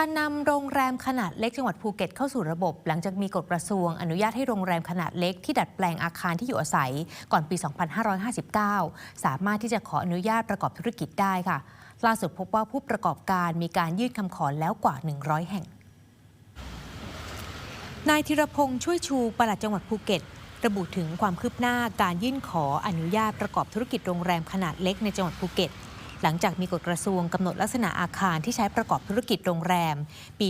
การนำโรงแรมขนาดเล็กจังหวัดภูเก็ตเข้าสู่ระบบ หลังจากมีกฎกระทรวง อนุญาตให้โรงแรมขนาดเล็กที่ดัดแปลงอาคารที่อยู่อาศัย ก่อนปี 2559 สามารถที่จะขออนุญาตประกอบธุรกิจได้ค่ะ ล่าสุดพบว่าผู้ประกอบการมีการยื่นคำขอแล้วกว่า 100 แห่ง นายธีรพงษ์ช่วยชูปลัดจังหวัดภูเก็ตระบุถึงความคืบหน้าการยื่นขออนุญาตประกอบธุรกิจโรงแรมขนาดเล็กในจังหวัดภูเก็ต หลังจากมีกฎกระทรวงกำหนดลักษณะอาคารที่ใช้ประกอบธุรกิจโรงแรม ปี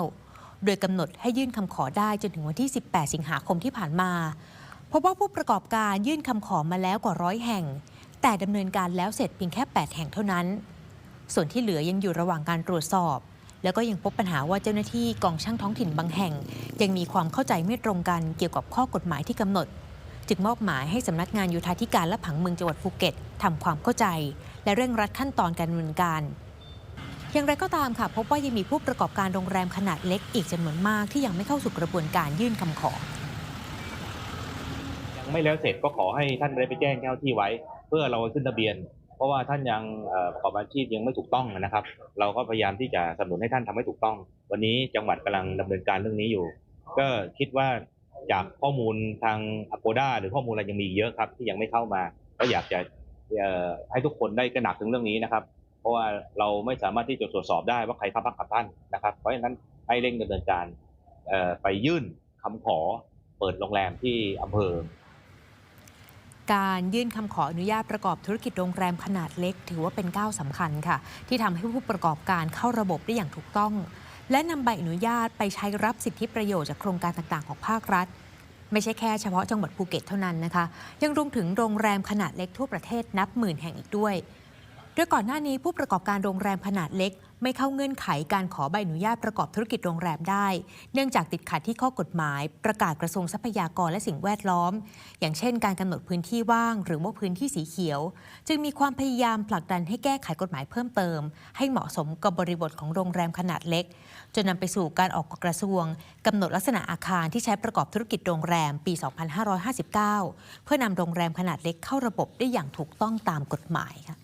2559 โดยกำหนดให้ยื่นคำขอได้จนถึงวันที่ 18 สิงหาคมที่ผ่านมาพบว่าผู้ประกอบการยื่นคำขอมาแล้วกว่าร้อยแห่ง แต่ดำเนินการแล้วเสร็จเพียงแค่ 8 แห่งเท่านั้น ส่วนที่เหลือยังอยู่ระหว่างการตรวจสอบ แล้วก็ยังพบปัญหาว่าเจ้าหน้าที่กองช่างท้องถิ่นบางแห่ง ยังมีความเข้าใจไม่ตรงกันเกี่ยวกับข้อกฎหมายที่กำหนด จึงมอบหมายให้สำนักงานโยธาธิการและผังเมืองจังหวัดภูเก็ตทำความเข้าใจ และเร่งรัดขั้นตอนการดำเนินการ อย่างไรก็ตามค่ะ พบว่ายังมีผู้ประกอบการโรงแรมขนาดเล็กอีกจำนวนมากที่ยังไม่เข้าสู่กระบวนการยื่นคำขอยังไม่แล้วเสร็จก็ขอให้ท่านได้ไปแจ้งเจ้าที่ไว้ เพื่อเราขึ้นทะเบียน เพราะว่าท่านยังเอ่อประกอบอาชีพยังไม่ถูกต้องนะครับ เราก็พยายามที่จะสนับสนุนให้ท่านทำให้ถูกต้อง วันนี้จังหวัดกำลังดำเนินการเรื่องนี้อยู่ ก็คิดว่า จากข้อมูลทาง Agoda หรือข้อมูลอะไรยังมีอีกเยอะครับ ที่ยังไม่เข้ามา ก็อยากจะให้ทุกคนได้กระหนักถึงเรื่องนี้นะครับ เพราะว่าเราไม่สามารถที่จะตรวจสอบได้ว่าใครเข้าพักกับท่านนะครับ เพราะฉะนั้นให้เร่งดำเนินการไปยื่นคำขอเปิดโรงแรมที่อำเภอการยื่นคำขออนุญาตประกอบธุรกิจโรงแรมขนาดเล็ก ถือว่าเป็นก้าวสำคัญค่ะ ที่ทำให้ผู้ประกอบการเข้าระบบได้อย่างถูกต้อง และนำใบอนุญาตไปใช้รับสิทธิประโยชน์จากโครงการต่างๆ ของภาครัฐ ไม่ใช่แค่เฉพาะจังหวัดภูเก็ตเท่านั้นนะคะ ยังรวมถึงโรงแรมขนาดเล็กทั่วประเทศนับหมื่นแห่งอีกด้วย โดยก่อนหน้านี้ผู้ประกอบการโรงแรมขนาดเล็ก ไม่เข้าเงื่อนไขการขอใบอนุญาตประกอบธุรกิจโรงแรมได้ เนื่องจากติดขัดที่ข้อกฎหมาย ประกาศกระทรวงทรัพยากรและสิ่งแวดล้อม อย่างเช่น การกำหนดพื้นที่ว่าง หรือว่าพื้นที่สีเขียว จึงมีความพยายามผลักดันให้แก้ไขกฎหมายเพิ่มเติม ให้เหมาะสมกับบริบทของโรงแรมขนาดเล็ก จนนำไปสู่การออกกฎกระทรวงกำหนดลักษณะอาคารที่ใช้ประกอบธุรกิจโรงแรมปี 2559 เพื่อนำโรงแรมขนาดเล็กเข้าระบบได้อย่างถูกต้องตามกฎหมายค่ะ